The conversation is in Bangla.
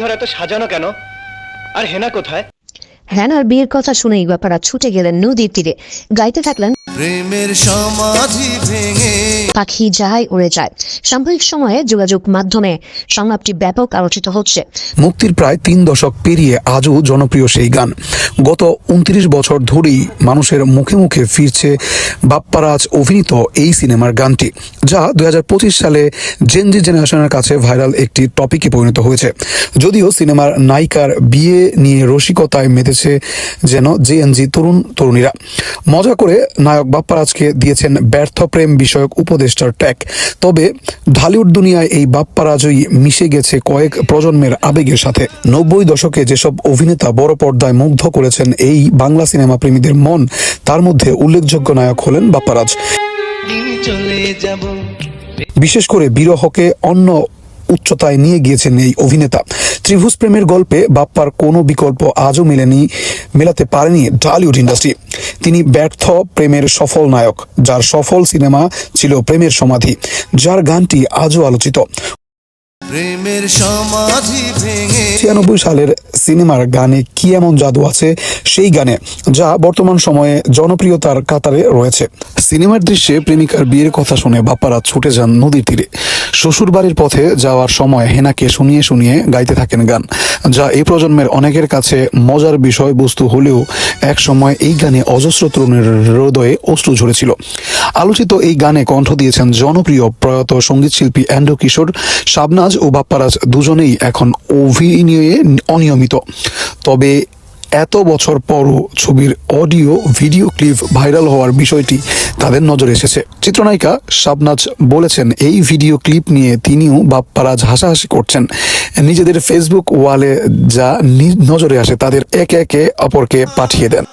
এত সাজানো কেন? আর হেনা কোথায়? হ্যানার বিয়ের কথা শুনেই ব্যাপারা ছুটে গেলেন নদীর তীরে। গাইতে থাকলেন প্রেমের সমাধি ভেঙে পাখি উড়ে যায়। সাম্প্রতিক সময়ে যোগাযোগ মাধ্যমে সংলাপটি ব্যাপক আলোচিত হচ্ছে। মুক্তির প্রায় তিন দশক পেরিয়ে আজও জনপ্রিয় সেই গান। গত উনত্রিশ বছর ধরেই মানুষের মুখে মুখে ফিরছে বাপ্পারাজ অভিনীত এই সিনেমার গানটি যা দু হাজার পঁচিশ সালে জেনজি জেনারেশনের কাছে ভাইরাল একটি টপিকে পরিণত হয়েছে। যদিও সিনেমার নায়িকার বিয়ে নিয়ে রসিকতায় মেতেছে যেন জেএনজি তরুণ তরুণীরা মজা করে নায়ক বাপ্পারাজকে দিয়েছেন ব্যর্থ প্রেম বিষয়ক উপদেষ্টার ট্যাগ। তবে ঢালিউড দুনিয়ায় এই বাপ্পারাজই মিশে গেছে কয়েক প্রজন্মের আবেগের সাথে। নব্বই দশকে যেসব অভিনেতা বড় পর্দায় মুগ্ধ করেছেন এই বাংলা সিনেমা প্রেমীদের মন, তার মধ্যে উল্লেখযোগ্য নায়ক হলেন বাপ্পারাজ। বিশেষ করে বিরহকে অন্য উচ্চতায় নিয়ে গিয়েছেন এই অভিনেতা। ত্রিভুজ প্রেমের গল্পে বাপ্পার কোনো বিকল্প আজও মেলেনি, মেলাতে পারেনি ঢালিউড ইন্ডাস্ট্রি তিনি ব্যর্থ প্রেমের সফল নায়ক, যার সফল সিনেমা ছিল প্রেমের সমাধি, যার গানটি আজও আলোচিত। প্রেমের সমাধি ভেঙে ছিয়ানব্বই সালের সিনেমার গানে কি এমন জাদু আছে সেই গানে, যা বর্তমান সময়ে জনপ্রিয়তার কাতারে রয়েছে। সিনেমার দৃশ্যে প্রেমিকার বিয়ের কথা শুনে বাপ্পারা ছুটে যান নদীর তীরে। শ্বশুরবাড়ির পথে যাওয়ার সময় হেনাকে শুনিয়ে শুনিয়ে গাইতে থাকেন গান, যা এই প্রজন্মের অনেকের কাছে মজার বিষয়বস্তু হলেও এক সময় এই গানে অজস্র তরুণের হৃদয়ে অশ্রু ঝরেছিল। আলোচিত এই গানে কণ্ঠ দিয়েছেন জনপ্রিয় প্রয়াত সঙ্গীতশিল্পী অ্যান্ড্রু কিশোর, শাবনাজ ও বাপ্পারাজ দুজনেই এখন অভিনয়ে অনিয়মিত। তবে এত বছর পরও ছবির অডিও, ভিডিও ক্লিপ ভাইরাল হওয়ার বিষয়টি তাদের নজরে এসেছে। চিত্রনায়িকা শাবনাজ বলেছেন, এই ভিডিও ক্লিপ নিয়ে তিনিও বাপ্পারাজ হাসাহাসি করছেন। নিজেদের ফেসবুক ওয়ালে যা নজরে আসে, তাদের একে একে অপরকে পাঠিয়ে দেন।